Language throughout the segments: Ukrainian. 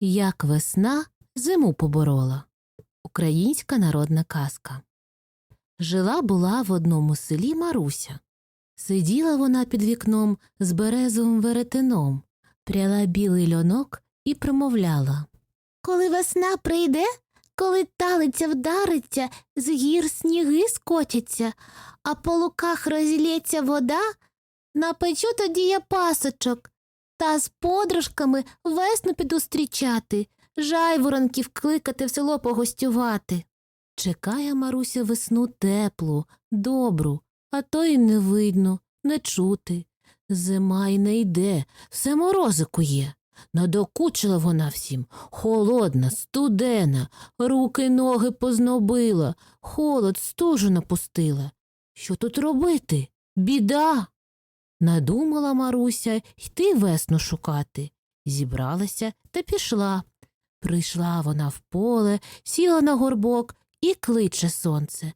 Як весна зиму поборола. Українська народна казка. Жила була в одному селі Маруся. Сиділа вона під вікном з березовим веретеном, пряла білий льонок і промовляла Коли весна прийде, коли талиця вдариться, з гір сніги скотяться, а по луках розлється вода, напечу тоді я пасочок, та з подружками весну піду зустрічати, жайворонків кликати в село погостювати. Чекає Маруся весну теплу, добру, а то й не видно, не чути. Зима й не йде, все морозику є. Надокучила вона всім, холодна, студена, руки ноги познобила, холод стужу напустила. Що тут робити? Біда. Надумала Маруся йти весну шукати. Зібралася та пішла. Прийшла вона в поле, сіла на горбок і кличе сонце.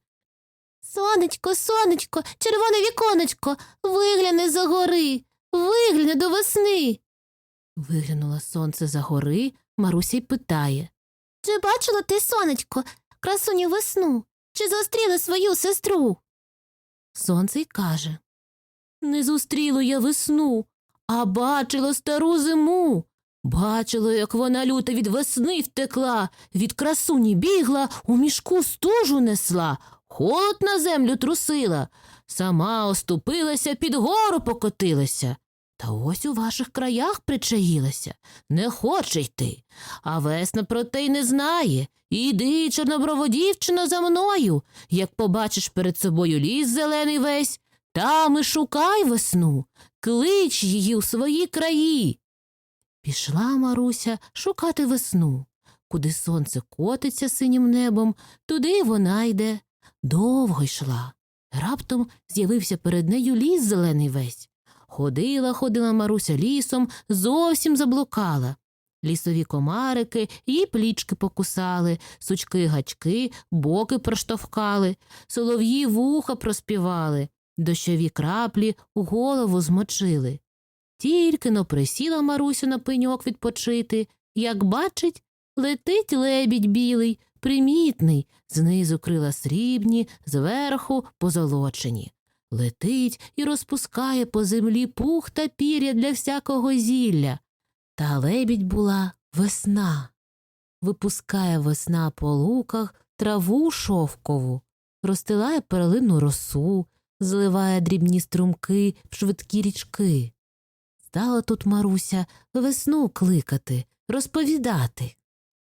Сонечко, сонечко, червоне віконечко, вигляни за гори, вигляни до весни. Виглянуло сонце за гори, Маруся й питає Чи бачила ти, сонечко, красуню весну? Чи зустріла свою сестру? Сонце й каже Не зустріло я весну, а бачила стару зиму. Бачила, як вона люта від весни втекла, від красуні бігла, у мішку стужу несла, холод на землю трусила, сама оступилася, під гору покотилася. Та ось у ваших краях причаїлася, не хоче йти, а весна про те й не знає. Іди, чорноброво дівчино, за мною. Як побачиш перед собою ліс зелений весь, там і шукай весну, клич її у свої краї. Пішла Маруся шукати весну. Куди сонце котиться синім небом, туди вона йде. Довго йшла. Раптом з'явився перед нею ліс зелений весь. Ходила, ходила Маруся лісом, зовсім заблукала. Лісові комарики їй плічки покусали, сучки гачки, боки проштовхали, солов'ї вуха проспівали, дощові краплі у голову змочили. Тільки но присіла Маруся на пеньок відпочити, як бачить, летить лебідь білий, примітний, знизу крила срібні, зверху позолочені. Летить і розпускає по землі пух та пір'я для всякого зілля. Та лебідь була весна. Випускає весна по луках траву шовкову, розстилає перлину росу, зливає дрібні струмки в швидкі річки. Стала тут Маруся весну кликати, розповідати.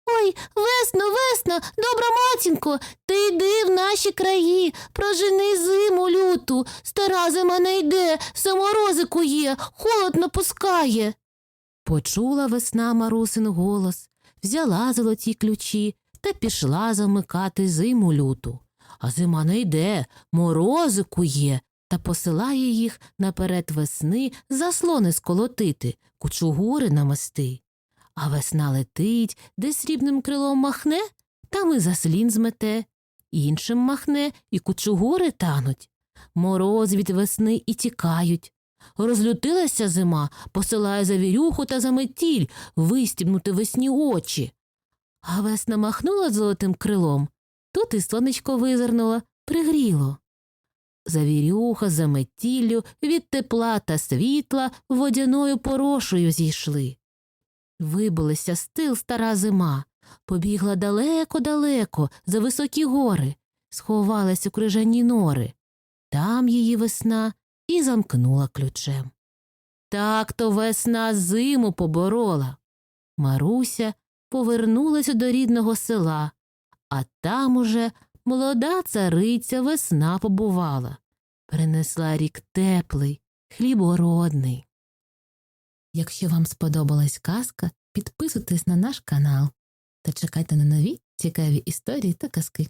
Ой, весно, весно, добра матінко, ти йди в наші краї, прожени зиму люту, стара зима не йде, все морозику є, холод напускає. Почула весна Марусин голос, взяла золоті ключі та пішла замикати зиму люту. А зима не йде, морозику є, та посилає їх наперед весни заслони сколотити, кучугури намести. А весна летить, де срібним крилом махне, там і заслін змете, іншим махне, і кучугури тануть. Мороз від весни і тікають. Розлютилася зима, посилає завірюху та заметіль вистібнути весні очі. А весна махнула золотим крилом, тут і сонечко визирнуло, пригріло. Завірюха за метіллю від тепла та світла водяною порошою зійшли. Вибилася з тил стара зима, побігла далеко-далеко за високі гори, сховалась у крижані нори. Там її весна і замкнула ключем. Так то весна зиму поборола. Маруся повернулася до рідного села, а там уже молода цариця весна побувала, принесла рік теплий, хлібородний. Якщо вам сподобалась казка, підписуйтесь на наш канал та чекайте на нові цікаві історії та казки.